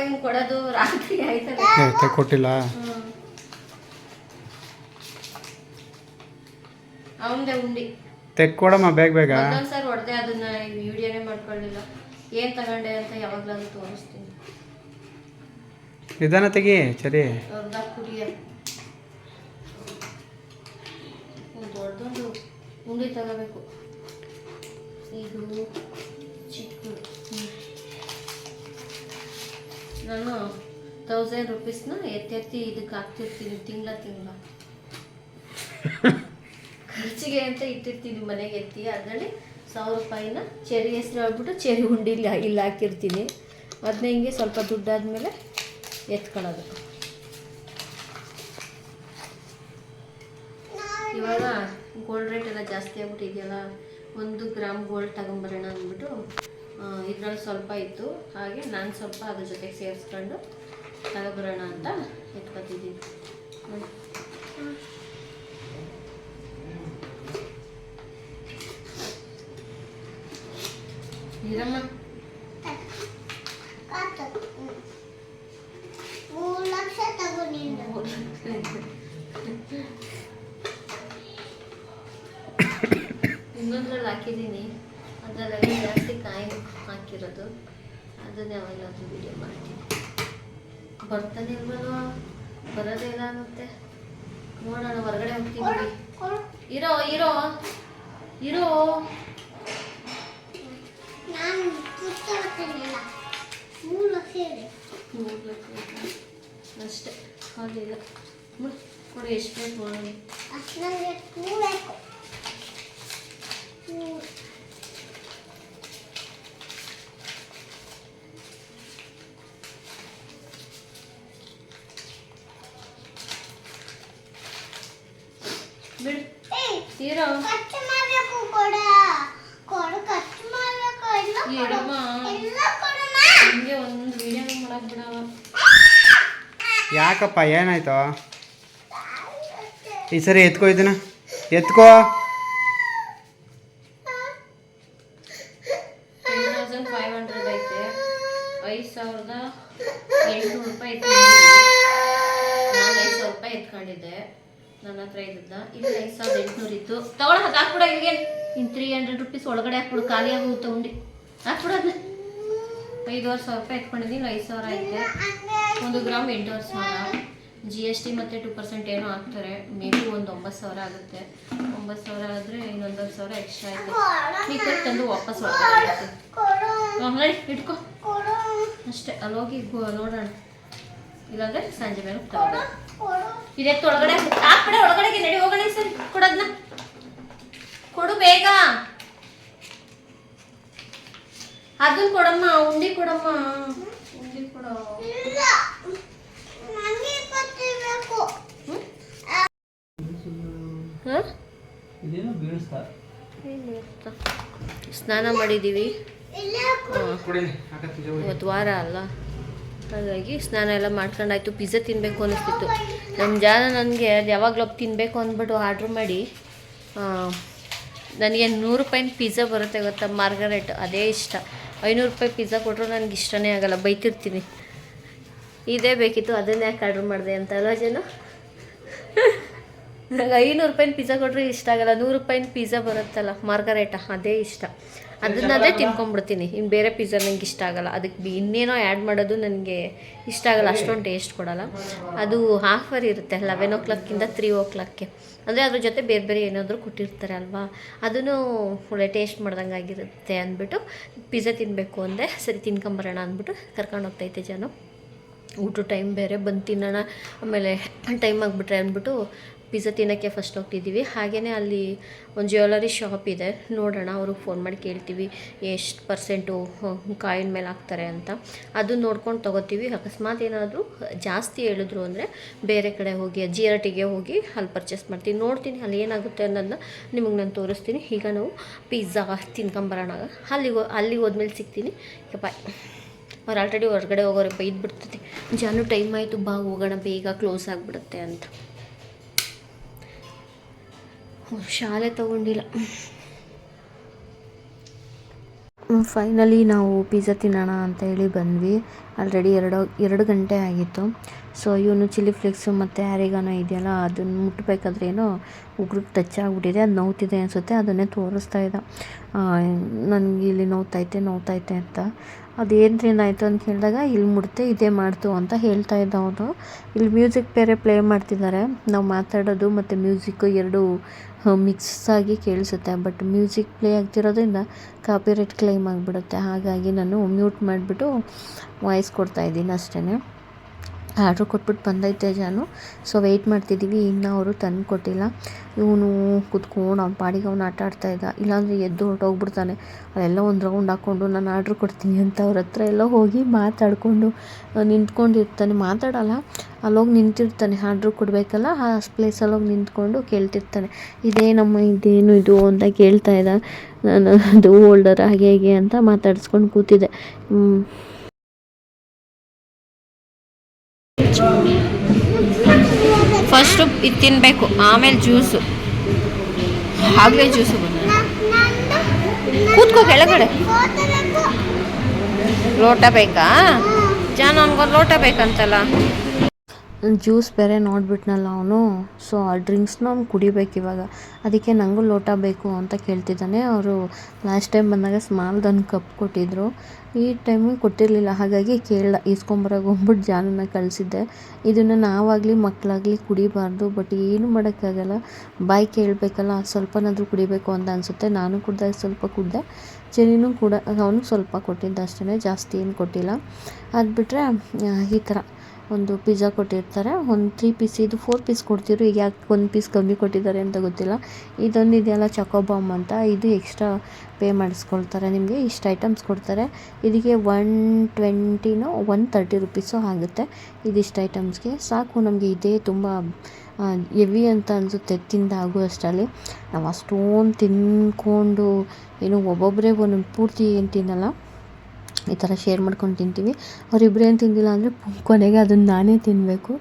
ಹಿಂಗ್ ಕೊಡೋದು ರಾತ್ರಿ ಆಯ್ತಲ್ಲ. ಏ, ಕೊಟ್ಟಿಲ್ಲ ಅವಂದೇ ಉಂಡಿ. ತೆಕ್ಕೊಡಮ್ಮ ಬೇಗ ಬೇಗ. ಸರ್ ಹೊಡೆದೆ ಅದನ್ನ ವಿಡಿಯೋನೇ ಮಾಡ್ಕೊಳ್ಳಿಲ್ಲ. ಏನ್ ತಗೊಂಡೆ ಅಂತ ಯಾವಾಗ್ಲಾದ್ರೂ ತೋರಿಸ್ತೀನಿ. ನಿಧಾನ ತೆಗಿ ಸರಿ ಅರ್ಧ ಕುಡಿಯ. ದೊಡ್ಡದೊಂದು ಉಂಡಿ ತಗೋಬೇಕು. ಇದು ನಾನು ತೌಸಂಡ್ ರುಪೀಸ್ನ ಎತ್ತೆತ್ತಿ ಇದಕ್ಕೆ ಹಾಕ್ತಿರ್ತೀನಿ, ತಿಂಗಳ ತಿಂಗಳ. ಖರ್ಚಿಗೆ ಅಂತ ಇಟ್ಟಿರ್ತೀನಿ ಮನೆಗೆ ಎತ್ತಿ, ಅದರಲ್ಲಿ ಸಾವಿರ ರೂಪಾಯಿನ ಚೆರಿ ಹೆಸರು ಹೇಳ್ಬಿಟ್ಟು ಚೆರಿ ಉಂಡಿ ಇಲ್ಲಿ ಇಲ್ಲಿ ಹಾಕಿರ್ತೀನಿ ಅದನ್ನ ಹಿಂಗೆ ಸ್ವಲ್ಪ ದುಡ್ಡಾದಮೇಲೆ ಎತ್ಕೊಳ್ಳೋದು. ಇವಾಗ ಗೋಲ್ಡ್ ರೇಟ್ ಎಲ್ಲ ಜಾಸ್ತಿ ಆಗ್ಬಿಟ್ಟಿದೆಯಲ್ಲ, ಒಂದು ಗ್ರಾಮ್ ಗೋಲ್ಡ್ ತಗೊಂಬರೋಣ ಅಂದ್ಬಿಟ್ಟು ಇದ್ರಲ್ಲಿ ಸ್ವಲ್ಪ ಇತ್ತು. ಹಾಗೆ ನಾನು ಸ್ವಲ್ಪ ಅದ್ರ ಜೊತೆಗೆ ಸೇರಿಸ್ಕೊಂಡು ತಗೊಬರೋಣ ಅಂತ ಎತ್ಕೊತಿದ್ದೀನಿ. ಇರಮ್ಮ ಮೂರು ಲಕ್ಷ ಇನ್ನೊಂದ್ರಲ್ಲಿ ಹಾಕಿದ್ದೀನಿ. ಅದರಲ್ಲಿ ಹಾಕಿರೋದು. ಅದನ್ನ ಯಾವಾಗಲಾದ್ರೂ ವಿಡಿಯೋ ಮಾಡ್ತೀನಿ. ಬರ್ತಾನೆ ಇಲ್ವಲ್ವ? ಬರೋದೇ ಇಲ್ಲ ಅನ್ನತ್ತೆ. ನೋಡೋಣ ಹೊರಗಡೆ ಹೋಗ್ತೀನಿ ಇರೋ ಇರೋ ಇರೋ. ನಾನು ಮೂರು ಲಕ್ಷ ಇದೆ. ಮೂರು ಲಕ್ಷ ಆಯ್ತಾ? ಅಷ್ಟೇ ಆಗಲಿಲ್ಲ ಕೊಡು ಎಷ್ಟು ಬೇಕು ನೋಡೋಣ ಅಷ್ಟು ನನಗೆ ಕೂಡಬೇಕು ಬಿಡು ಏಯ್ ಇರೋ ಖರ್ಚು ಮಾಡಬೇಕು ಕೊಡ ಕೊಡು ಖರ್ಚು ಮಾಡಬೇಕು ಎಲ್ಲ ಕೊಡು ಇರಮ್ಮ ಎಲ್ಲ ಕೊಡಮ್ಮ ಹಿಂಗೆ ಒಂದು ವಿಡಿಯೋ ಮಾಡಕ್ ಬಿಡವ ಯಾಕಪ್ಪ, ಏನಾಯ್ತು? ಈ ಸರಿ ಎತ್ಕೋ ಇದನ್ನ. ಎತ್ಕೋ. ಎತ್ಕೊಂಡಿದ್ದೆ. ನನ್ನ ಹತ್ರ ಐದು ಸಾವಿರದ ಎಂಟುನೂರು ಇತ್ತು. ತಗೊಳ ಅದು ಈಗ ಇನ್ನು ತ್ರೀ ಹಂಡ್ರೆಡ್ ರುಪೀಸ್ ಒಳಗಡೆ ಹಾಕ್ಬಿಡು, ಖಾಲಿ ಆಗೋಗುತ್ತೆ ಉಂಡಿ. ಹಾಕ್ಬಿಡು ಅದನ್ನ ಐದುವರೆ ಸಾವಿರ ರೂಪಾಯಿ ಎತ್ಕೊಂಡಿದ್ದೀನಿ ಐದು ಸಾವಿರ ಐತೆ. ಒಂದು ಗ್ರಾಮ್ ಎಂಟೂವರೆ ಸಾವಿರ ಜಿ ಎಸ್ ಟಿ ಮತ್ತು ಟು ಪರ್ಸೆಂಟ್ ಏನೋ ಹಾಕ್ತಾರೆ. ಮೇ ಬಿ ಒಂದು ಒಂಬತ್ತು ಸಾವಿರ ಆಗುತ್ತೆ. ಒಂಬತ್ತು ಸಾವಿರ ಆದರೆ ಇನ್ನೊಂದೊಂದು ಸಾವಿರ ಎಕ್ಸ್ಟ್ರಾ ಆಯಿತು. ನೀವು ತಂದು ವಾಪಸ್ ಒಳಗಡೆ. ಕೊಡು ಇಟ್ಕೋ. ಅಷ್ಟೇ ಅಲ್ಲಿ ಹೋಗಿ ಗೋ- ನೋಡೋಣ. ಇಲ್ಲಾಂದ್ರೆ ಸಂಜೆ ಮೇಲೆ ತಗೋಣ ಇದೇ ತೊಳಗಡೆ ಒಳಗಡೆ ಹಾಕ್ಬಿಡೆ ಒಳಗಡೆಗೆ ನಡಿ ಹೋಗೋಣ ಸರಿ. ಕೊಡೋದನ್ನ ಕೊಡು ಬೇಗ. ಅದನ್ನ ಕೊಡಮ್ಮ ಉಂಡಿ ಕೊಡಮ್ಮ. ಉಂಡಿ ಕೊಡ. ಸ್ನಾನ ಮಾಡಿದ್ದೀವಿ ಇಲ್ಲ ಕೊಡಿ. ಹಾಕತ್ತೀನಿ ಇವತ್ತು ವಾರ ಅಲ್ಲ. ಹಾಗಾಗಿ ಸ್ನಾನ ಎಲ್ಲ ಮಾಡ್ಕೊಂಡಾಯ್ತು. ಪಿಜ್ಜಾ ತಿನ್ನಬೇಕು ಅನಿಸ್ತಿತ್ತು. ನಮ್ಮ ಜಾನ ನನಗೆ ಅದು ಯಾವಾಗಲೂ ತಿನ್ನಬೇಕು ಅಂದ್ಬಿಟ್ಟು ಆರ್ಡ್ರ್ ಮಾಡಿ ನನಗೆ ನೂರು ರೂಪಾಯಿನ ಪಿಜ್ಜಾ ಬರುತ್ತೆ ಗೊತ್ತಾ? ಮಾರ್ಗರೆಟ್. ಅದೇ ಇಷ್ಟ. ಐನೂರು ರೂಪಾಯಿ ಪಿಜ್ಜಾ ಕೊಟ್ಟರು ನನಗೆ ಇಷ್ಟನೇ ಆಗಲ್ಲ, ಬೈತಿರ್ತೀನಿ. ಇದೇ ಬೇಕಿತ್ತು, ಅದನ್ನೇ ಯಾಕೆ ಆರ್ಡ್ರ್ ಮಾಡಿದೆ ಅಂತ ಜನ? ನನಗೆ ಐನೂರು ರೂಪಾಯಿನ ಪಿಜ್ಜಾ ಕೊಟ್ಟರೆ ಇಷ್ಟ ಆಗಲ್ಲ, ನೂರು ರೂಪಾಯಿನ ಪಿಜ್ಜಾ ಬರುತ್ತಲ್ಲ, ಮಾರ್ಗರೇಟ, ಅದೇ ಇಷ್ಟ. ಅದನ್ನದೇ ತಿನ್ಕೊಂಡ್ಬಿಡ್ತೀನಿ ಇನ್ನು ಬೇರೆ ಪಿಜ್ಜಾ ನಂಗೆ ಇಷ್ಟ ಆಗಲ್ಲ. ಅದಕ್ಕೆ ಇನ್ನೇನೋ ಆ್ಯಡ್ ಮಾಡೋದು ನನಗೆ ಇಷ್ಟ ಆಗಲ್ಲ. ಅಷ್ಟೊಂದು ಟೇಸ್ಟ್ ಕೊಡಲ್ಲ. ಅದು ಆಫರ್ ಇರುತ್ತೆ ಲೆವೆನ್ ಓ ಕ್ಲಾಕಿಂದ ತ್ರೀ ಓ ಕ್ಲಾಕ್ಗೆ ಅಂದರೆ ಅದ್ರ ಜೊತೆ ಬೇರೆ ಬೇರೆ ಏನಾದರೂ ಕೊಟ್ಟಿರ್ತಾರೆ ಅಲ್ವಾ? ಅದನ್ನು ಒಳ್ಳೆ ಟೇಸ್ಟ್ ಮಾಡ್ದಂಗೆ ಆಗಿರುತ್ತೆ ಅಂದ್ಬಿಟ್ಟು ಪಿಜ್ಜಾ ತಿನ್ನಬೇಕು ಅಂದೆ. ಸರಿ, ತಿನ್ಕೊಂಬರೋಣ ಅಂದ್ಬಿಟ್ಟು ಕರ್ಕೊಂಡು ಹೋಗ್ತೈತೆ ಜನ. ಊಟ ಟೈಮ್ ಬೇರೆ ಬಂದು ತಿನ್ನೋಣ. ಆಮೇಲೆ ಟೈಮ್ ಆಗಿಬಿಟ್ರೆ ಅಂದ್ಬಿಟ್ಟು ಪಿಜ್ಜಾ ತಿನ್ನೋಕ್ಕೆ ಫಸ್ಟ್ ಹೋಗ್ತಿದ್ದೀವಿ. ಹಾಗೆಯೇ ಅಲ್ಲಿ ಒಂದು ಜ್ಯುವೆಲರಿ ಶಾಪ್ ಇದೆ. ನೋಡೋಣ, ಅವ್ರಿಗೆ ಫೋನ್ ಮಾಡಿ ಕೇಳ್ತೀವಿ. ಎಷ್ಟು ಪರ್ಸೆಂಟು ಕಾಯಿನ್ ಮೇಲೆ ಹಾಕ್ತಾರೆ ಅಂತ. ಅದು ನೋಡ್ಕೊಂಡು ತೊಗೋತೀವಿ. ಅಕಸ್ಮಾತ್ ಏನಾದರೂ ಜಾಸ್ತಿ ಹೇಳಿದ್ರು ಅಂದರೆ ಬೇರೆ ಕಡೆ ಹೋಗಿ ಜಿ ಆರ್ ಹೋಗಿ ಅಲ್ಲಿ ಪರ್ಚೇಸ್ ಮಾಡ್ತೀನಿ ನೋಡ್ತೀನಿ ಅಲ್ಲಿ ಏನಾಗುತ್ತೆ ಅನ್ನೋದನ್ನ ನಿಮಗೆ ನಾನು ತೋರಿಸ್ತೀನಿ. ಈಗ ನಾವು ಪಿಜ್ಜಾ ತಿನ್ಕೊಂಬರೋಣ ಅಲ್ಲಿಗೆ ಅಲ್ಲಿಗೆ ಹೋದ್ಮೇಲೆ ಸಿಗ್ತೀನಿ. ಬಾಯ್ ಅವ್ರು ಆಲ್ರೆಡಿ ಹೊರಗಡೆ ಹೋಗೋರಿಗೆ ಬೈದು ಬಿಡ್ತದೆ ಜಾನು ಟೈಮ್ ಆಯಿತು, ಬಾ, ಹೋಗೋಣ, ಬೇಗ ಕ್ಲೋಸ್ ಆಗಿಬಿಡುತ್ತೆ ಅಂತ. ಶಾಲೆ ತಗೊಂಡಿಲ್ಲ. ಫೈನಲಿ ನಾವು ಪಿಜ್ಜಾ ತಿನ್ನೋಣ ಅಂತ ಹೇಳಿ ಬಂದ್ವಿ. ಆಲ್ರೆಡಿ ಎರಡು ಎರಡು ಗಂಟೆ ಆಗಿತ್ತು. ಸೊ ಇವನು ಚಿಲ್ಲಿ ಫ್ಲೇಕ್ಸು ಮತ್ತು ಆರಿಗಾನೋ ಇದೆಯಲ್ಲ ಅದನ್ನು ಮುಟ್ಟಬೇಕಾದ್ರೆ ಏನೋ ಉಗ್ರಿಗೆ ಟಚ್ ಆಗಿಬಿಟ್ಟಿದೆ ಅದು ನೋವ್ತಿದೆ ಅನಿಸುತ್ತೆ, ಅದನ್ನೇ ತೋರಿಸ್ತಾ ಇದ್ದ. ನನಗೆ ಇಲ್ಲಿ ನೋವ್ತೈತೆ ನೋವ್ತೈತೆ ಅಂತ. ಅದೇನ್ರಿಂದ ಆಯಿತು ಅಂತ ಕೇಳಿದಾಗ ಇಲ್ಲಿ ಮುಡ್ತೆ, ಇದೇ ಮಾಡ್ತು ಅಂತ ಹೇಳ್ತಾ ಇದ್ದ ಅವನು. ಇಲ್ಲಿ ಮ್ಯೂಸಿಕ್ ಬೇರೆ ಪ್ಲೇ ಮಾಡ್ತಿದ್ದಾರೆ. ನಾವು ಮಾತಾಡೋದು ಮತ್ತು ಮ್ಯೂಸಿಕ್ಕು ಎರಡು ಮಿಕ್ಸ್ ಆಗಿ ಕೇಳಿಸುತ್ತೆ. ಬಟ್ ಮ್ಯೂಸಿಕ್ ಪ್ಲೇ ಆಗ್ತಿರೋದ್ರಿಂದ ಕಾಪಿರೈಟ್ ಕ್ಲೈಮ್ ಆಗಿಬಿಡುತ್ತೆ. ಹಾಗಾಗಿ ನಾನು ಮ್ಯೂಟ್ ಮಾಡಿಬಿಟ್ಟು ವಾಯ್ಸ್ ಕೊಡ್ತಾ ಇದ್ದೀನಿ ಅಷ್ಟೇ ಆರ್ಡ್ರ್ ಕೊಟ್ಬಿಟ್ಟು ಬಂದೈತೆ ಜಾನು. ಸೊ ವೆಯ್ಟ್ ಮಾಡ್ತಿದ್ದೀವಿ. ಇನ್ನು ಅವರು ತಂದು ಕೊಟ್ಟಿಲ್ಲ. ಇವನು ಕುತ್ಕೊಂಡು ಅವ್ನ ಪಾಡಿಗೆ ಅವ್ನು ಆಟ ಆಡ್ತಾ ಇದ್ದ. ಇಲ್ಲಾಂದರೆ ಎದ್ದು ಹೊರಟೋಗ್ಬಿಡ್ತಾನೆ. ಅದೆಲ್ಲ ಒಂದು ರೌಂಡ್ ಹಾಕ್ಕೊಂಡು ನಾನು ಆರ್ಡ್ರ್ ಕೊಡ್ತೀನಿ ಅಂತ ಅವ್ರ ಹತ್ರ ಎಲ್ಲ ಹೋಗಿ ಮಾತಾಡಿಕೊಂಡು ನಿಂತ್ಕೊಂಡಿರ್ತಾನೆ. ಮಾತಾಡಲ್ಲ, ಅಲ್ಲೋಗಿ ನಿಂತಿರ್ತಾನೆ. ಆರ್ಡ್ರ್ ಕೊಡಬೇಕಲ್ಲ, ಆ ಪ್ಲೇಸಲ್ಲಿ ಹೋಗಿ ನಿಂತ್ಕೊಂಡು ಕೇಳ್ತಿರ್ತಾನೆ. ಇದೇನಮ್ಮ ಇದೇನು ಇದು ಅಂತ ಕೇಳ್ತಾ ಇದ್ದ. ನಾನು ಅದು ಹೋಲ್ಡರ್ ಹಾಗೆ ಹೇಗೆ ಅಂತ ಮಾತಾಡಿಸ್ಕೊಂಡು ಕೂತಿದ್ದೆ. ಫಸ್ಟು ಇದು ತಿನ್ನಬೇಕು ಆಮೇಲೆ ಜ್ಯೂಸು ಆಗಲೇ ಜ್ಯೂಸು ಕೂತ್ಕೋ ಕೆಳಗಡೆ. ಲೋಟ ಬೇಕಾ? ಜಾನು ಅವ್ನಿಗೊಂದು ಲೋಟ ಬೇಕಂತಲ್ಲ. ಜ್ಯೂಸ್ ಬೇರೆ ನೋಡಿಬಿಟ್ನಲ್ಲ ಅವನು. ಸೊ ಆ ಡ್ರಿಂಕ್ಸ್ನ ಅವ್ನು ಕುಡಿಬೇಕು ಇವಾಗ. ಅದಕ್ಕೆ ನನಗೂ ಲೋಟ ಬೇಕು ಅಂತ ಕೇಳ್ತಿದ್ದಾನೆ. ಅವರು ಲಾಸ್ಟ್ ಟೈಮ್ ಬಂದಾಗ ಸ್ಮಾಲ್ದೊಂದು ಕಪ್ ಕೊಟ್ಟಿದ್ದರು ಈ ಟೈಮಿಗೆ ಕೊಟ್ಟಿರಲಿಲ್ಲ. ಹಾಗಾಗಿ ಕೇಳಲ್ಲ ಇಸ್ಕೊಂಬರಾಗ ಹೋಗ್ಬಿಟ್ಟು ಜಾನನ್ನ ಕಳಿಸಿದ್ದೆ. ಇದನ್ನು ನಾವಾಗಲಿ ಮಕ್ಕಳಾಗಲಿ ಕುಡಿಬಾರ್ದು ಬಟ್ ಏನು ಮಾಡೋಕ್ಕಾಗಲ್ಲ. ಬಾಯಿ ಕೇಳಬೇಕಲ್ಲ, ಸ್ವಲ್ಪನಾದರೂ ಕುಡಿಬೇಕು ಅಂತ ಅನಿಸುತ್ತೆ. ನಾನು ಕುಡ್ದಾಗ ಸ್ವಲ್ಪ ಕುಡ್ದೆ. ಚೆನ್ನಿನೂ ಕೂಡ, ಅವನು ಸ್ವಲ್ಪ ಕೊಟ್ಟಿದ್ದ ಅಷ್ಟೇ ಜಾಸ್ತಿ ಏನು ಕೊಟ್ಟಿಲ್ಲ. ಅದು ಬಿಟ್ಟರೆ ಈ ಥರ ಒಂದು ಪಿಜ್ಜಾ ಕೊಟ್ಟಿರ್ತಾರೆ. ಒಂದು ತ್ರೀ ಪೀಸ್ ಇದು ಫೋರ್ ಪೀಸ್ ಕೊಡ್ತಿದ್ರು. ಈಗ ಯಾಕೆ ಒಂದು ಪೀಸ್ ಕಮ್ಮಿ ಕೊಟ್ಟಿದ್ದಾರೆ ಅಂತ ಗೊತ್ತಿಲ್ಲ. ಇದೊಂದು ಇದೆಯಲ್ಲ ಚಕೋಬಾಮ್ ಅಂತ. ಇದು ಎಕ್ಸ್ಟ್ರಾ ಪೇ ಮಾಡಿಸ್ಕೊಳ್ತಾರೆ ನಿಮಗೆ. ಇಷ್ಟು ಐಟಮ್ಸ್ ಕೊಡ್ತಾರೆ. ಇದಕ್ಕೆ ಒನ್ ಟ್ವೆಂಟಿನೋ ಒನ್ ತರ್ಟಿ ರುಪೀಸು ಆಗುತ್ತೆ. ಇದಿಷ್ಟು ಐಟಮ್ಸ್ಗೆ ಸಾಕು ನಮಗೆ ಇದೇ ತುಂಬ ಎವಿ ಅಂತ ಅನಿಸುತ್ತೆ ತಿಂದಾಗು ಅಷ್ಟರಲ್ಲಿ ನಾವು ಅಷ್ಟೊಂದು ತಿನ್ಕೊಂಡು, ಏನು ಒಬ್ಬೊಬ್ಬರೇ ಒಂದೊಂದು ಪೂರ್ತಿ ಏನು ತಿನ್ನಲ್ಲ. ಈ ಥರ ಶೇರ್ ಮಾಡ್ಕೊಂಡು ತಿಂತೀವಿ. ಅವರಿಬ್ರು ಏನು ತಿಂದಿಲ್ಲ ಅಂದರೆ ಕೊನೆಗೆ ಅದನ್ನು ನಾನೇ ತಿನ್ನಬೇಕು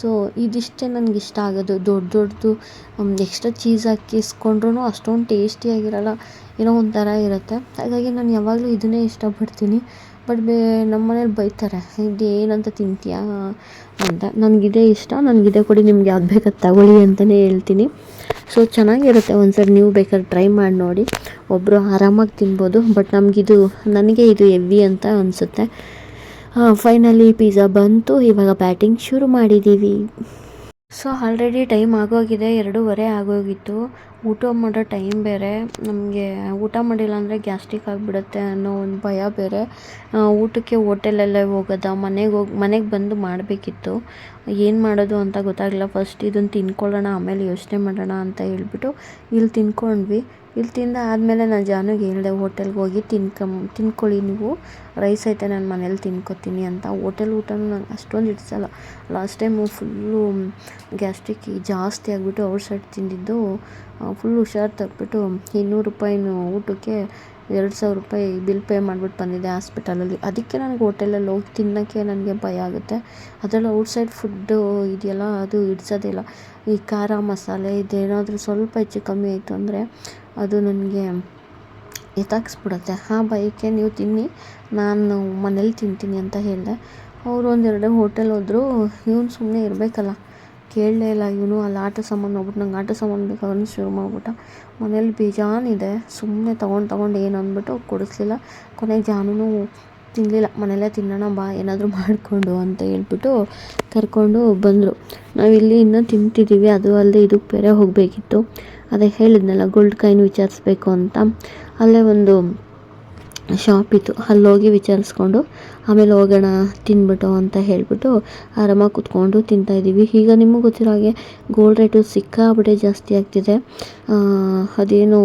ಸೊ ಇದಿಷ್ಟೇ ನನಗೆ ಇಷ್ಟ ಆಗೋದು. ದೊಡ್ಡ ದೊಡ್ಡದು ಎಕ್ಸ್ಟ್ರಾ ಚೀಸ್ ಹಾಕಿಸ್ಕೊಂಡ್ರೂ ಅಷ್ಟೊಂದು ಟೇಸ್ಟಿಯಾಗಿರಲ್ಲ ಏನೋ ಒಂಥರ ಇರುತ್ತೆ. ಹಾಗಾಗಿ ನಾನು ಯಾವಾಗಲೂ ಇದನ್ನೇ ಇಷ್ಟಪಡ್ತೀನಿ. ಬಟ್ ಬೇ ನಮ್ಮ ಮನೇಲಿ ಬೈತಾರೆ. ಇದು ತಿಂತೀಯಾ? ಅಂತ. ನನಗಿದೇ ಇಷ್ಟ. ನನಗಿದೇ ಕೊಡಿ, ನಿಮ್ಗೆ ಯಾವ್ದು ಬೇಕಾದ ತಗೊಳ್ಳಿ ಅಂತಲೇ ಹೇಳ್ತೀನಿ. ಸೊ ಚೆನ್ನಾಗಿರುತ್ತೆ ಒಂದು ಸರಿ ನೀವು ಬೇಕಾದ್ರೆ ಟ್ರೈ ಮಾಡಿ ನೋಡಿ. ಒಬ್ಬರು ಆರಾಮಾಗಿ ತಿನ್ಬೋದು, ಬಟ್ ನಮಗಿದು, ನನಗೆ ಇದು ಹೆವಿ ಅಂತ ಅನಿಸುತ್ತೆ. ಫೈನಲಿ ಪಿಜ್ಜಾ ಬಂತು, ಇವಾಗ ಬ್ಯಾಟಿಂಗ್ ಶುರು ಮಾಡಿದ್ದೀವಿ ಸೊ ಆಲ್ರೆಡಿ ಟೈಮ್ ಆಗೋಗಿದೆ, ಎರಡೂವರೆ ಆಗೋಗಿತ್ತು. ಊಟ ಮಾಡೋ ಟೈಮ್ ಬೇರೆ. ನಮಗೆ ಊಟ ಮಾಡಿಲ್ಲ ಅಂದರೆ ಗ್ಯಾಸ್ಟ್ರಿಕ್ ಆಗಿಬಿಡುತ್ತೆ ಅನ್ನೋ ಒಂದು ಭಯ ಬೇರೆ. ಊಟಕ್ಕೆ ಹೋಟೆಲಲ್ಲೇ ಹೋಗೋದ, ಮನೆಗೆ ಹೋಗಿ, ಮನೆಗೆ ಬಂದು ಮಾಡಬೇಕಿತ್ತು. ಏನು ಮಾಡೋದು ಅಂತ ಗೊತ್ತಾಗಲಿಲ್ಲ. ಫಸ್ಟ್ ಇದನ್ನು ತಿನ್ಕೊಳ್ಳೋಣ, ಆಮೇಲೆ ಯೋಚನೆ ಮಾಡೋಣ ಅಂತ ಹೇಳ್ಬಿಟ್ಟು ಇಲ್ಲಿ ತಿನ್ಕೊಂಡ್ವಿ. ಇಲ್ಲಿ ತಿಂದು ಆದಮೇಲೆ ನಾನು ಜಾನುಗೆ ಹೇಳಿದೆ, ಹೋಟೆಲ್ಗೆ ಹೋಗಿ ತಿನ್ಕಂ ತಿನ್ಕೊಳ್ಳಿ ನೀವು. ರೈಸ್ ಐತೆ ನಾನು ಮನೇಲಿ ತಿನ್ಕೊತೀನಿ ಅಂತ. ಹೋಟೆಲ್ ಊಟನೂ ನಂಗೆ ಅಷ್ಟೊಂದು ಇಡ್ಸಲ್ಲ ಲಾಸ್ಟ್ ಟೈಮು ಫುಲ್ಲು ಗ್ಯಾಸ್ಟ್ರಿಕ್ ಜಾಸ್ತಿ ಆಗಿಬಿಟ್ಟು ಔಟ್ ಸೈಡ್ ತಿಂದಿದ್ದು ಫುಲ್ ಹುಷಾರು ತಪ್ಪಿಬಿಟ್ಟು ಇನ್ನೂರು ರೂಪಾಯಿನೂ ಊಟಕ್ಕೆ ಎರಡು ಸಾವಿರ ರೂಪಾಯಿ ಬಿಲ್ ಪೇ ಮಾಡಿಬಿಟ್ಟು ಬಂದಿದ್ದೆ ಹಾಸ್ಪಿಟಲಲ್ಲಿ. ಅದಕ್ಕೆ ನನಗೆ ಹೋಟೆಲಲ್ಲಿ ಹೋಗಿ ತಿನ್ನೋಕ್ಕೆ ನನಗೆ ಭಯ ಆಗುತ್ತೆ. ಅದರಲ್ಲೂ ಔಟ್ಸೈಡ್ ಫುಡ್ಡು ಇದೆಯಲ್ಲ, ಅದು ಇಡ್ಸೋದಿಲ್ಲ ಈ ಖಾರ ಮಸಾಲೆ, ಇದೇನಾದರೂ ಸ್ವಲ್ಪ ಹೆಚ್ಚು ಕಮ್ಮಿ ಆಯಿತು ಅಂದರೆ ಅದು ನನಗೆ ಎತ್ತಾಕ್ಸ್ಬಿಡುತ್ತೆ. ಹಾಂ ಬೈಕೆ ನೀವು ತಿನ್ನಿ. ನಾನು ಮನೇಲಿ ತಿಂತೀನಿ ಅಂತ ಹೇಳಿದೆ. ಅವರು ಒಂದೆರಡು ಹೋಟೆಲ್ ಹೋದ್ರು. ಇವನು ಸುಮ್ಮನೆ ಇರಬೇಕಲ್ಲ. ಕೇಳಲೇ ಇಲ್ಲ. ಇವನು ಅಲ್ಲಿ ಆಟ ಸಾಮಾನು ಹೋಗ್ಬಿಟ್ಟು ನಂಗೆ ಆಟ ಸಾಮಾನು ಬೇಕಾದ್ರೂ ಶುರು ಮಾಡಿಬಿಟ್ಟ. ಮನೇಲಿ ಬೇಜಾನಿದೆ ಸುಮ್ಮನೆ ತೊಗೊಂಡು ತೊಗೊಂಡು ಏನು ಅಂದ್ಬಿಟ್ಟು ಕೊಡಿಸ್ಲಿಲ್ಲ. ಕೊನೆಗೆ ಜಾನೂ ತಿನ್ನಲಿಲ್ಲ ಮನೆಯಲ್ಲೇ ತಿನ್ನೋಣ, ಬಾ, ಏನಾದರೂ ಮಾಡಿಕೊಂಡು ಅಂತ ಹೇಳ್ಬಿಟ್ಟು ಕರ್ಕೊಂಡು ಬಂದರು. ನಾವಿಲ್ಲಿ ಇನ್ನೂ ತಿಂತಿದ್ದೀವಿ. ಅದು ಅಲ್ಲದೆ ಇದಕ್ಕೆ ಬೇರೆ ಹೋಗಬೇಕಿತ್ತು. ಅದೇ ಹೇಳಿದ್ನಲ್ಲ ಗೋಲ್ಡ್ ಕಾಯಿನ್ ವಿಚಾರಿಸ್ಬೇಕು ಅಂತ. ಅಲ್ಲೇ ಒಂದು ಶಾಪ್ ಇತ್ತು. ಅಲ್ಲಿ ಹೋಗಿ ವಿಚಾರಿಸ್ಕೊಂಡು ಆಮೇಲೆ ಹೋಗೋಣ, ತಿನ್ಬಿಟ್ಟು ಅಂತ ಹೇಳಿಬಿಟ್ಟು ಆರಾಮಾಗಿ ಕುತ್ಕೊಂಡು ತಿಂತಾಯಿದ್ದೀವಿ ಈಗ ನಿಮಗೆ ಗೊತ್ತಿರೋ ಹಾಗೆ ಗೋಲ್ಡ್ ರೇಟು ಸಿಕ್ಕಾಬಿಟ್ಟೆ ಜಾಸ್ತಿ ಆಗ್ತಿದೆ. ಅದೇನು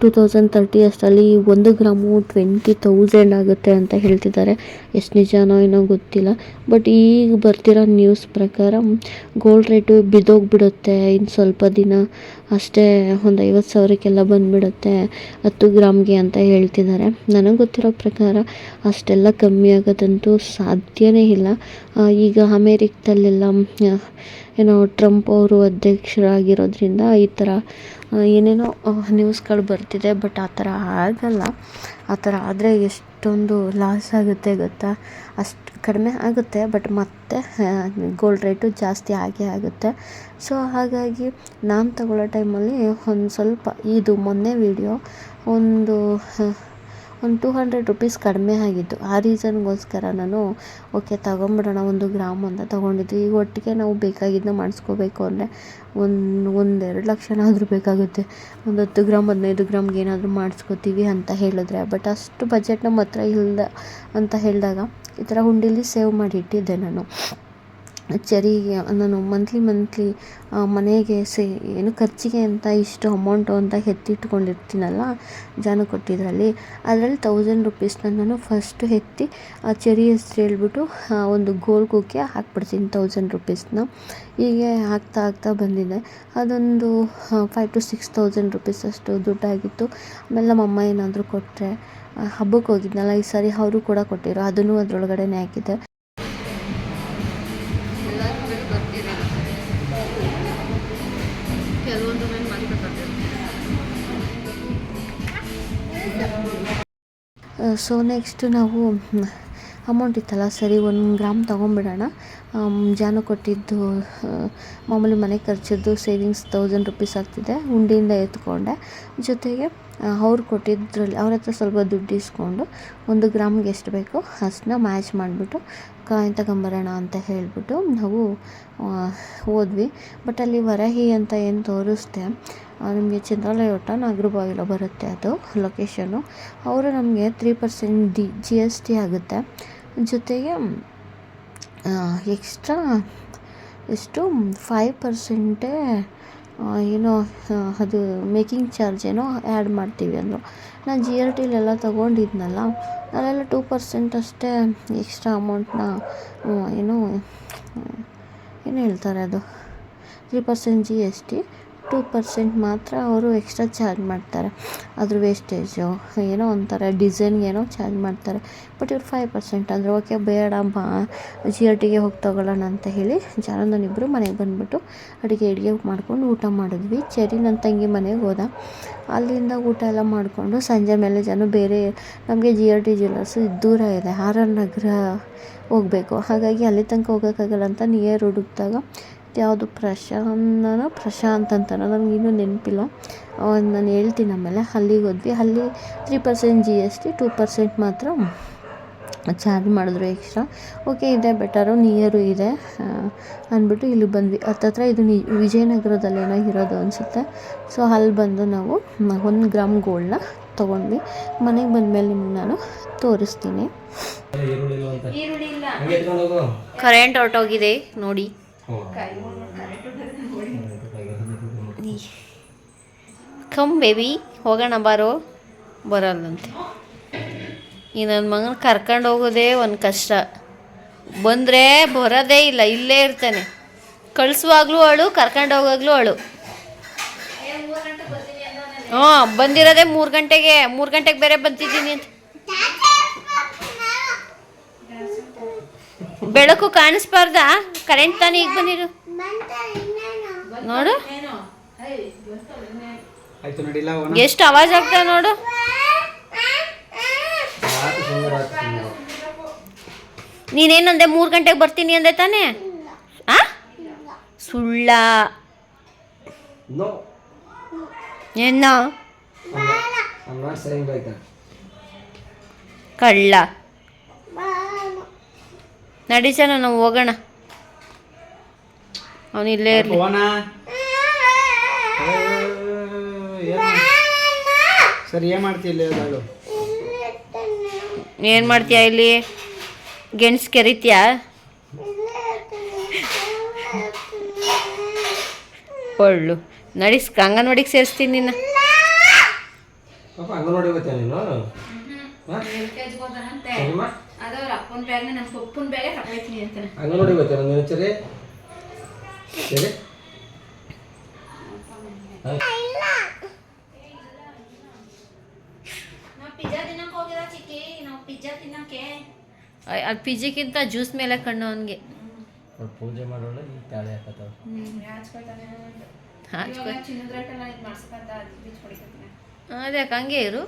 ಟೂ ತೌಸಂಡ್ ತರ್ಟಿ ಅಷ್ಟರಲ್ಲಿ ಒಂದು ಗ್ರಾಮು ಟ್ವೆಂಟಿ ತೌಸಂಡ್ ಆಗುತ್ತೆ ಅಂತ ಹೇಳ್ತಿದ್ದಾರೆ. ಎಷ್ಟು ನಿಜನೋ ಏನೋ ಗೊತ್ತಿಲ್ಲ. ಬಟ್ ಈಗ ಬರ್ತಿರೋ ನ್ಯೂಸ್ ಪ್ರಕಾರ ಗೋಲ್ಡ್ ರೇಟು ಬಿದ್ದೋಗ್ಬಿಡುತ್ತೆ. ಇನ್ನು ಸ್ವಲ್ಪ ದಿನ ಅಷ್ಟೇ ಒಂದು ಐವತ್ತು ಸಾವಿರಕ್ಕೆಲ್ಲ ಬಂದುಬಿಡುತ್ತೆ ಹತ್ತು ಗ್ರಾಮ್ಗೆ ಅಂತ ಹೇಳ್ತಿದ್ದಾರೆ. ನನಗೆ ಗೊತ್ತಿರೋ ಪ್ರಕಾರ ಅಷ್ಟೆಲ್ಲ ಕಮ್ಮಿ ಆಗೋದಂತೂ ಸಾಧ್ಯವೇ ಇಲ್ಲ. ಈಗ ಅಮೇರಿಕದಲ್ಲೆಲ್ಲ ಏನೋ ಟ್ರಂಪ್ ಅವರು ಅಧ್ಯಕ್ಷರಾಗಿರೋದ್ರಿಂದ ಈ ಥರ ಏನೇನೋ ನ್ಯೂಸ್ಗಳು ಬರ್ತಿದೆ ಬಟ್ ಆ ಥರ ಆಗಲ್ಲ. ಆ ಥರ ಆದರೆ ಎಷ್ಟೊಂದು ಲಾಸ್ ಆಗುತ್ತೆ ಗೊತ್ತಾ? ಅಷ್ಟು ಕಡಿಮೆ ಆಗುತ್ತೆ ಬಟ್ ಮತ್ತೆ ಗೋಲ್ಡ್ ರೇಟು ಜಾಸ್ತಿ ಆಗೇ ಆಗುತ್ತೆ. ಸೊ ಹಾಗಾಗಿ ನಾನು ತಗೊಳ್ಳೋ ಟೈಮಲ್ಲಿ ಒಂದು ಸ್ವಲ್ಪ, ಇದು ಮೊನ್ನೆ ವೀಡಿಯೋ ಒಂದು ಒಂದು ಟೂ ಹಂಡ್ರೆಡ್ ರುಪೀಸ್ ಕಡಿಮೆ ಆಗಿತ್ತು. ಆ ರೀಸನ್ಗೋಸ್ಕರ ನಾನು ಓಕೆ ತಗೊಂಬಿಡೋಣ ಒಂದು ಗ್ರಾಮ್ ಅಂತ ತೊಗೊಂಡಿದ್ವಿ ಈಗ ಒಟ್ಟಿಗೆ ನಾವು ಬೇಕಾಗಿದ್ದನ್ನ ಮಾಡಿಸ್ಕೋಬೇಕು ಅಂದರೆ ಒಂದು, ಒಂದೆರಡು ಲಕ್ಷನಾದರೂ ಬೇಕಾಗುತ್ತೆ. ಒಂದು ಹತ್ತು ಗ್ರಾಮ್, ಹದಿನೈದು ಗ್ರಾಮ್ಗೆ ಏನಾದರೂ ಮಾಡಿಸ್ಕೋತೀವಿ ಅಂತ ಹೇಳಿದ್ರೆ. ಬಟ್ ಅಷ್ಟು ಬಜೆಟ್ ನಮ್ಮ ಹತ್ರ ಇಲ್ಲ ಅಂತ ಹೇಳಿದಾಗ ಈ ಥರ ಹುಂಡೀಲಿ ಸೇವ್ ಮಾಡಿ ಇಟ್ಟಿದ್ದೆ ನಾನು. ಚರಿಗೆ, ನಾನು ಮಂತ್ಲಿ ಮಂತ್ಲಿ ಮನೆಗೆ ಸೇ, ಏನು ಖರ್ಚಿಗೆ ಅಂತ ಇಷ್ಟು ಅಮೌಂಟು ಅಂತ ಎತ್ತಿಟ್ಕೊಂಡಿರ್ತೀನಲ್ಲ ಜಾನು ಕೊಟ್ಟಿದ್ರಲ್ಲಿ, ಅದರಲ್ಲಿ ತೌಸಂಡ್ ರುಪೀಸ್ನ ನಾನು ಫಸ್ಟು ಎತ್ತಿ, ಆ ಚೆರಿ ಹೆಸ್ರು ಹೇಳ್ಬಿಟ್ಟು ಒಂದು ಗೋಲ್ ಕುಕ್ಕೆ ಹಾಕ್ಬಿಡ್ತೀನಿ ತೌಸಂಡ್ ರುಪೀಸ್ನ ಹೀಗೆ ಹಾಕ್ತಾ ಹಾಕ್ತಾ ಬಂದಿದೆ. ಅದೊಂದು five to six thousand rupees ಅಷ್ಟು ದುಡ್ಡಾಗಿತ್ತು. ಆಮೇಲೆ ನಮ್ಮಮ್ಮ ಏನಾದರೂ ಕೊಟ್ಟರೆ ಹಬ್ಬಕ್ಕೆ ಹೋಗಿದ್ನಲ್ಲ, ಈ ಸಾರಿ ಅವರು ಕೂಡ ಕೊಟ್ಟಿರೋ, ಅದನ್ನು ಅದರೊಳಗಡೆನೇ ಹಾಕಿದ್ದೆ. ಸೊ ನೆಕ್ಸ್ಟ್ ನಾವು ಅಮೌಂಟ್ ಇತ್ತಲ್ಲ, ಸರಿ, ಒಂದು ಗ್ರಾಮ್ ತೊಗೊಂಬಿಡೋಣ ಜಾನು ಕೊಟ್ಟಿದ್ದು ಮಾಮೂಲಿ ಮನೆ ಖರ್ಚಿದ್ದು ಸೇವಿಂಗ್ಸ್ ತೌಸಂಡ್ ರುಪೀಸ್ ಆಗ್ತಿದೆ, ಉಂಡಿಯಿಂದ ಎತ್ಕೊಂಡೆ. ಜೊತೆಗೆ ಅವ್ರು ಕೊಟ್ಟಿದ್ರಲ್ಲಿ, ಅವ್ರ ಹತ್ರ ಸ್ವಲ್ಪ ದುಡ್ಡು ಇಸ್ಕೊಂಡು, ಒಂದು ಗ್ರಾಮ್ಗೆ ಎಷ್ಟು ಬೇಕೋ ಅಷ್ಟನ್ನ ಮ್ಯಾಚ್ ಮಾಡಿಬಿಟ್ಟು, ಕಾಯಿನ್ ತಗೊಂಬರೋಣ ಅಂತ ಹೇಳಿಬಿಟ್ಟು ನಾವು ಹೋದ್ವಿ. ಬಟ್ ಅಲ್ಲಿ ವರಹಿ ಅಂತ ಏನು ತೋರಿಸ್ದೆ ನಿಮಗೆ ಚಂದ್ರಾಲಯ ನಾಗರಬಾವಿಲ ಬರುತ್ತೆ ಅದು ಲೊಕೇಶನು ಅವರು ನಮಗೆ three percent D G S T ಆಗುತ್ತೆ. ಜೊತೆಗೆ ಎಕ್ಸ್ಟ್ರಾ ಎಷ್ಟು ಫೈವ್ ಪರ್ಸೆಂಟೇ ಏನೋ ಅದು ಮೇಕಿಂಗ್ ಚಾರ್ಜ್ ಏನೋ ಆ್ಯಡ್ ಮಾಡ್ತೀವಿ ಅಂದರು. ನಾನು ಜಿ ಆರ್ ಟಿಲೆಲ್ಲ ತೊಗೊಂಡಿದ್ನಲ್ಲ, ಅಲ್ಲೆಲ್ಲ ಟೂ ಪರ್ಸೆಂಟ್ ಅಷ್ಟೇ ಎಕ್ಸ್ಟ್ರಾ ಅಮೌಂಟ್ನ ಏನು ಏನು ಹೇಳ್ತಾರೆ ಅದು? Three percent G S T two percent ಮಾತ್ರ ಅವರು ಎಕ್ಸ್ಟ್ರಾ ಚಾರ್ಜ್ ಮಾಡ್ತಾರೆ. ಅದ್ರ ವೇಸ್ಟೇಜು ಏನೋ ಒಂಥರ ಡಿಸೈನ್ಗೇನೋ ಚಾರ್ಜ್ ಮಾಡ್ತಾರೆ. ಬಟ್ ಇವ್ರು ಫೈವ್ ಪರ್ಸೆಂಟ್ ಅಂದರೆ ಓಕೆ ಬೇಡ ಬಾ ಜಿ ಆರ್ ಟಿಗೆ ಹೋಗಿ ತೊಗೊಳ್ಳೋಣ ಅಂತ ಹೇಳಿ ಜಾನಂದನಿಬ್ಬರು ಮನೆಗೆ ಬಂದುಬಿಟ್ಟು ಅಡುಗೆ ಅಡುಗೆ ಮಾಡ್ಕೊಂಡು ಊಟ ಮಾಡಿದ್ವಿ. ಚೆರಿ ನನ್ನ ತಂಗಿ ಮನೆಗೆ ಹೋದ. ಅಲ್ಲಿಂದ ಊಟ ಎಲ್ಲ ಮಾಡಿಕೊಂಡು ಸಂಜೆ ಮೇಲೆ ಜನ ಬೇರೆ, ನಮಗೆ ಜಿ ಆರ್ ಟಿ ಜ್ಯುವೆಲ್ಲರ್ಸು ದೂರ ಇದೆ. ಆರ್ ಆರ್ ನಗರ ಹೋಗಬೇಕು. ಹಾಗಾಗಿ ಅಲ್ಲಿ ತನಕ ಹೋಗೋಕ್ಕಾಗಲ್ಲ ಅಂತ ನಿಯರ್ ಹುಡುಕ್ದಾಗ ಯಾವುದು ಪ್ರಶಾಂತನ ಪ್ರಶಾಂತ್ ಅಂತನೋ? ನನಗೆ ಇನ್ನೂ ನೆನಪಿಲ್ಲ. ನಾನು ಹೇಳ್ತೀನಿ ಆಮೇಲೆ. ಅಲ್ಲಿಗೆ ಹೋದ್ವಿ. ಅಲ್ಲಿ three percent G S T two percent ಮಾತ್ರ ಚಾರ್ಜ್ ಮಾಡಿದ್ರು ಎಕ್ಸ್ಟ್ರಾ ಓಕೆ ಇದೆ ಬೆಟರು ನಿಯರು ಇದೆ. ಅಂದ್ಬಿಟ್ಟು ಇಲ್ಲಿ ಬಂದ್ವಿ. ಹತ್ತತ್ರ ಇದು ನಿ ವಿಜಯನಗರದಲ್ಲೇನೋ ಇರೋದು ಅನಿಸುತ್ತೆ. ಸೊ ಅಲ್ಲಿ ಬಂದು ನಾವು ಒಂದು ಗ್ರಾಮ್ ಗೋಲ್ಡ್ನ ತೊಗೊಂಡ್ವಿ. ಮನೆಗೆ ಬಂದಮೇಲೆ ನಿಮ್ಗೆ ನಾನು ತೋರಿಸ್ತೀನಿ. ಕರೆಂಟ್ ಹೊರಟೋಗಿದೆ ನೋಡಿ. ಕಮ್ ಬೇಬಿ ಹೋಗೋಣ, ಬಾರೋ. ಬರಲ್ಲಂತೆ. ಈ ನನ್ನ ಮಗನ ಕರ್ಕೊಂಡು ಹೋಗೋದೇ ಒಂದು ಕಷ್ಟ. ಬಂದರೆ ಬರೋದೇ ಇಲ್ಲ, ಇಲ್ಲೇ ಇರ್ತಾನೆ. ಕಳಿಸುವಾಗಲೂ ಅಳು ಕರ್ಕೊಂಡು ಹೋಗಾಗ್ಲೂ ಅಳು ಹಾಂ ಬಂದಿರೋದೇ ಮೂರು ಗಂಟೆಗೆ ಮೂರು ಗಂಟೆಗೆ ಬೇರೆ ಬಂತಿದ್ದೀನಿ ಅಂತ. ಬೆಳಕು ಕಾಣಿಸ್ಬಾರ್ದ? ಕರೆಂಟ್ ತಾನೇ ಈಗ ಬಂದಿರು ನೋಡು. ಎಷ್ಟು ಅವಾಜ್ ಆಗ್ತಾ ನೋಡು. ನೀನೇನಂದೆ ಮೂರು ಗಂಟೆಗೆ ಬರ್ತೀನಿ ಅಂದೆ ತಾನೇ? ಆ? ಸುಳ್ಳ. that. ಕಳ್ಳ. ನಡೀಸಣ ನಾವು ಹೋಗೋಣ. ಅವನು ಇಲ್ಲೇ ಇರಲಿ. ಸರಿ ಏನು ಮಾಡ್ತಿಲ್ಲ ಅದಾಳು? ಏನು ಮಾಡ್ತೀಯ ಇಲ್ಲಿ? ಗೆಣಸ್ ಕೆರಿತೀಯಾ? ಒಳ್ಳು. ನಡಿಸ್ ಅಂಗನವಾಡಿಗೆ ಸೇರಿಸ್ತೀನಿ ನಿನ್ನ. ಪಾಪ ಅಂಗನವಾಡಿ ಹೋಗ್ತೀಯ ನೀನು ಅಂಗನವಾಡಿ ಹೋಗ್ತೀಯ ನೀನು ಸರಿ ಸರಿ ಅದು ಪಿಜ್ಜಿಗಿಂತ ಜ್ಯೂಸ್ ಮೇಲೆ ಕಣ್ಣು ಅವನಿಗೆ. ಪೂಜೆ ಮಾಡೋಣ ಈ ತಾಳೆ ಹಾಕತ್ತವ ಅದೇ ಹಂಗೆ ಇರು.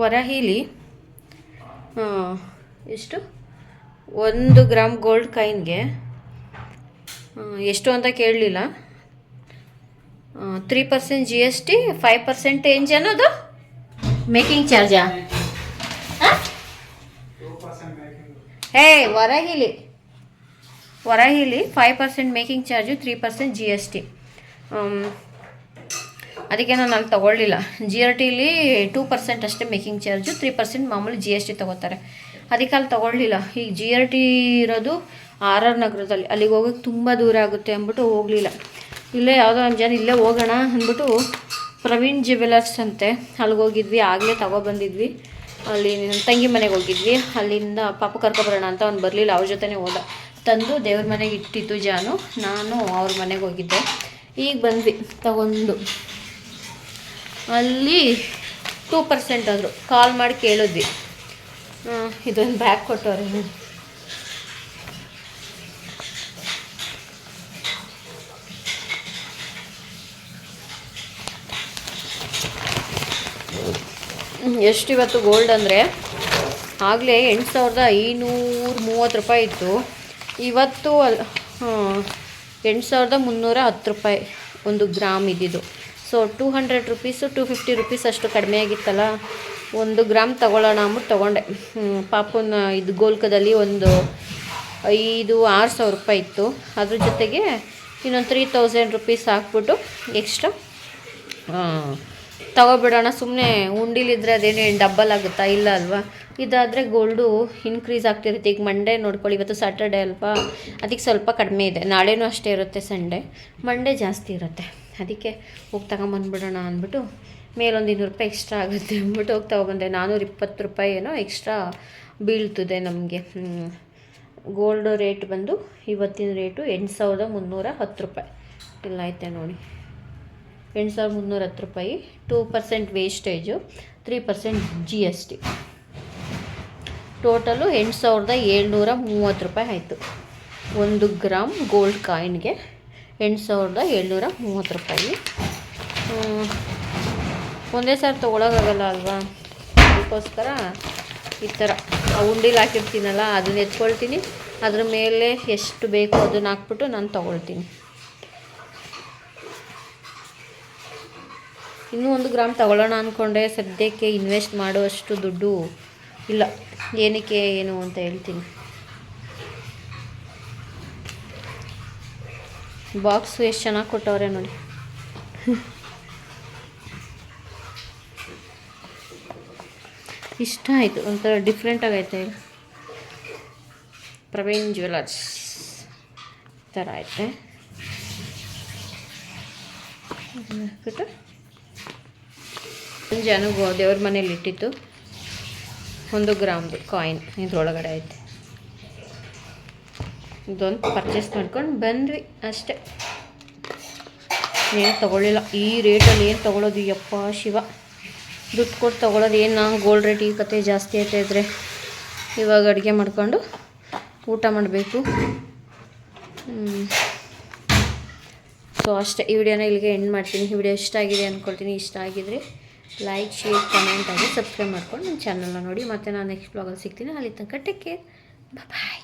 ವರಹಿಲಿ ಎಷ್ಟು? ಒಂದು ಗ್ರಾಮ್ ಗೋಲ್ಡ್ ಕಾಯಿನ್ಗೆ ಎಷ್ಟು ಅಂತ ಕೇಳಲಿಲ್ಲ. Three percent G S T five percent ಏಂಜ್ ಅನ್ನೋದು ಮೇಕಿಂಗ್ ಚಾರ್ಜಾ ಹೇ? ವರಹಿಲಿ. ವರಹಿಲಿ five percent making charge three percent G S T ಅದಕ್ಕೆ ನಾನು ಅಲ್ಲಿ ತೊಗೊಳ್ಳಿಲ್ಲ. ಜಿ ಆರ್ ಟಿಲಿ ಟೂ ಪರ್ಸೆಂಟ್ ಅಷ್ಟೇ ಮೇಕಿಂಗ್ ಚಾರ್ಜು ತ್ರೀ ಪರ್ಸೆಂಟ್ ಮಾಮೂಲಿ ಜಿ ಎಸ್ ಟಿ ತೊಗೋತಾರೆ. ಅದಕ್ಕೆ ಅಲ್ಲಿ ತೊಗೊಳ್ಳಿಲ್ಲ. ಈಗ ಜಿ ಆರ್ ಟಿ ಇರೋದು ಆರ್ ಆರ್ ನಗರದಲ್ಲಿ. ಅಲ್ಲಿಗೆ ಹೋಗೋಕ್ಕೆ ತುಂಬ ದೂರ ಆಗುತ್ತೆ ಅಂದ್ಬಿಟ್ಟು ಹೋಗಲಿಲ್ಲ. ಇಲ್ಲೇ ಯಾವುದೋ ಒಂದು ಜನ ಇಲ್ಲೇ ಹೋಗೋಣ ಅಂದ್ಬಿಟ್ಟು ಪ್ರವೀಣ್ ಜ್ಯುವೆಲರ್ಸ್ ಅಂತೆ, ಅಲ್ಲಿಗೆ ಹೋಗಿದ್ವಿ. ಆಗಲೇ ತಗೊಬಂದಿದ್ವಿ ಅಲ್ಲಿ ನನ್ನ ತಂಗಿ ಮನೆಗೆ ಹೋಗಿದ್ವಿ. ಅಲ್ಲಿಂದ ಪಾಪ ಕರ್ಕೊಬರೋಣ ಅಂತ ಅವ್ನು ಬರಲಿಲ್ಲ. ಅವ್ರ ಜೊತೆನೇ ಹೋದ. ತಂದು ದೇವ್ರ ಮನೆಗೆ ಇಟ್ಟಿತ್ತು ಜಾನು. ನಾನು ಅವ್ರ ಮನೆಗೆ ಹೋಗಿದ್ದೆ. ಈಗ ಬಂದ್ವಿ. ತಗೊಂಡು. ಅಲ್ಲಿ ಟೂ ಪರ್ಸೆಂಟ್ ಆದರು. ಕಾಲ್ ಮಾಡಿ ಕೇಳಿದ್ವಿ. ಇದೊಂದು ಬ್ಯಾಗ್ ಕೊಟ್ಟವ್ರೆ ಎಷ್ಟಿವತ್ತು ಗೋಲ್ಡ್ ಅಂದರೆ? ಆಗಲೇ ಎಂಟು ಸಾವಿರದ ಐನೂರು ಮೂವತ್ತು ರೂಪಾಯಿ ಇತ್ತು. ಇವತ್ತು ಎಂಟು ಸಾವಿರದ ಮುನ್ನೂರ ಹತ್ತು ರೂಪಾಯಿ ಒಂದು ಗ್ರಾಮ್ ಇದ್ದಿದ್ದು. So two hundred rupees two fifty rupees ಅಷ್ಟು ಕಡಿಮೆ ಆಗಿತ್ತಲ್ಲ. ಒಂದು ಗ್ರಾಮ್ ತೊಗೊಳ್ಳೋಣ ಅಂದ್ಬಿಟ್ಟು ತೊಗೊಂಡೆ. ಪಾಪುನ ಇದು ಗೋಲ್ಕದಲ್ಲಿ ಒಂದು ಐದು, ಆರು ಸಾವಿರ ರೂಪಾಯಿ ಇತ್ತು. ಅದ್ರ ಜೊತೆಗೆ ಇನ್ನೊಂದು ತ್ರೀ ತೌಸಂಡ್ ರುಪೀಸ್ ಹಾಕ್ಬಿಟ್ಟು ಎಕ್ಸ್ಟ್ರಾ ತಗೊಬಿಡೋಣ. ಸುಮ್ಮನೆ ಉಂಡಿಲಿದ್ರೆ ಅದೇನೇನು ಡಬ್ಬಲ್ ಆಗುತ್ತಾ? ಇಲ್ಲ ಅಲ್ವಾ? ಇದಾದರೆ ಗೋಲ್ಡು ಇನ್ಕ್ರೀಸ್ ಆಗ್ತಿರುತ್ತೆ. ಈಗ ಮಂಡೇ ನೋಡ್ಕೊಳ್ಳಿ, ಇವತ್ತು ಸ್ಯಾಟರ್ಡೇ ಅಲ್ವಾ? ಅದಕ್ಕೆ ಸ್ವಲ್ಪ ಕಡಿಮೆ ಇದೆ. ನಾಳೆನೂ ಅಷ್ಟೇ ಇರುತ್ತೆ ಸಂಡೇ ಮಂಡೇ ಜಾಸ್ತಿ ಇರುತ್ತೆ. ಅದಕ್ಕೆ ಹೋಗಿ ತಗೊಂಬಂದ್ಬಿಡೋಣ ಅಂದ್ಬಿಟ್ಟು ಮೇಲೊಂದು ಇನ್ನೂರು ರೂಪಾಯಿ ಎಕ್ಸ್ಟ್ರಾ ಆಗುತ್ತೆ ಅಂದ್ಬಿಟ್ಟು ಹೋಗಿ ತಗೊಬಂದೆ ನಾನ್ನೂರ ಇಪ್ಪತ್ತು ರೂಪಾಯಿ ಏನೋ ಎಕ್ಸ್ಟ್ರಾ ಬೀಳ್ತದೆ ನಮಗೆ. ಗೋಲ್ಡ್ ರೇಟ್ ಬಂದು ಇವತ್ತಿನ ರೇಟು ಎಂಟು ಸಾವಿರದ ಮುನ್ನೂರ ಹತ್ತು ರೂಪಾಯಿ. ಇಲ್ಲ ಐತೆ ನೋಡಿ. ಎಂಟು ಸಾವಿರದ ಮುನ್ನೂರ ಹತ್ತು ರೂಪಾಯಿ two percent wastage three percent G S T total ಎಂಟು ಸಾವಿರದ ಏಳ್ನೂರ ಮೂವತ್ತು ರೂಪಾಯಿ ಆಯಿತು. ಒಂದು ಗ್ರಾಮ್ ಗೋಲ್ಡ್ ಕಾಯಿನ್ಗೆ ಎಂಟು ಸಾವಿರದ ಏಳ್ನೂರ ಮೂವತ್ತು ರೂಪಾಯಿ. ಒಂದೇ ಸಾರಿ ತೊಗೊಳಕ್ಕಾಗಲ್ಲ ಅಲ್ವಾ? ಅದಕ್ಕೋಸ್ಕರ ಈ ಥರ. ಆ ಉಂಡಿಲಿ ಹಾಕಿರ್ತೀನಲ್ಲ, ಅದನ್ನ ಎತ್ಕೊಳ್ತೀನಿ. ಅದ್ರ ಮೇಲೆ ಎಷ್ಟು ಬೇಕೋ ಅದನ್ನ ಹಾಕ್ಬಿಟ್ಟು ನಾನು ತೊಗೊಳ್ತೀನಿ. ಇನ್ನೂ ಒಂದು ಗ್ರಾಮ್ ತಗೊಳ್ಳೋಣ ಅಂದ್ಕೊಂಡೆ ಸದ್ಯಕ್ಕೆ ಇನ್ವೆಸ್ಟ್ ಮಾಡುವಷ್ಟು ದುಡ್ಡು ಇಲ್ಲ. ಏನಕ್ಕೆ ಏನು ಅಂತ ಹೇಳ್ತೀನಿ. ಬಾಕ್ಸು ಎಷ್ಟು ಚೆನ್ನಾಗಿ ಕೊಟ್ಟವ್ರೆ ನೋಡಿ. ಇಷ್ಟ ಆಯಿತು, ಒಂಥರ ಡಿಫ್ರೆಂಟಾಗೈತೆ ಪ್ರವೀಣ್ ಜ್ಯುವೆಲರ್ಸ್. ಥರ ಐತೆ. ಹಾಕ್ಬಿಟ್ಟು ದೇವ್ರ ಮನೇಲಿ ಇಟ್ಟಿತ್ತು ಒಂದು ಗ್ರಾಮ್ದು ಕಾಯಿನ್ ಇದ್ರೊಳಗಡೆ ಐತೆ. ಇದೊಂದು ಪರ್ಚೇಸ್ ಮಾಡ್ಕೊಂಡು ಬಂದ್ವಿ ಅಷ್ಟೇ. ಏನು ತೊಗೊಳ್ಳಿಲ್ಲ. ಈ ರೇಟಲ್ಲಿ ಏನು ತೊಗೊಳೋದು? ಯಪ್ಪ ಶಿವ. ದುಡ್ಡು ಕೊಟ್ಟು ತೊಗೊಳೋದು ಏನು? ನಾನು ಗೋಲ್ಡ್ ರೇಟ್ ಈ ಕತೆ ಜಾಸ್ತಿ ಆಯ್ತಾ ಇದ್ರೆ. ಇವಾಗ ಅಡುಗೆ ಮಾಡಿಕೊಂಡು ಊಟ ಮಾಡಬೇಕು. ಸೊ ಅಷ್ಟೇ. ಈ ವಿಡಿಯೋನ ಇಲ್ಲಿಗೆ ಎಂಡ್ ಮಾಡ್ತೀನಿ. ಈ ವಿಡಿಯೋ ಇಷ್ಟ ಆಗಿದೆ ಅಂದ್ಕೊಳ್ತೀನಿ ಇಷ್ಟ ಆಗಿದ್ರೆ ಲೈಕ್ ಶೇರ್ ಕಮೆಂಟ್ ಆಗಿ ಸಬ್ಸ್ಕ್ರೈಬ್ ಮಾಡ್ಕೊಂಡು ನನ್ನ ಚಾನಲ್ನ ನೋಡಿ. ಮತ್ತೆ ನಾನು ನೆಕ್ಸ್ಟ್ ಬ್ಲಾಗಲ್ಲಿ ಸಿಗ್ತೀನಿ. ಅಲ್ಲಿ ತನಕ ಟೇಕ್ ಕೇರ್ ಬಾಯ್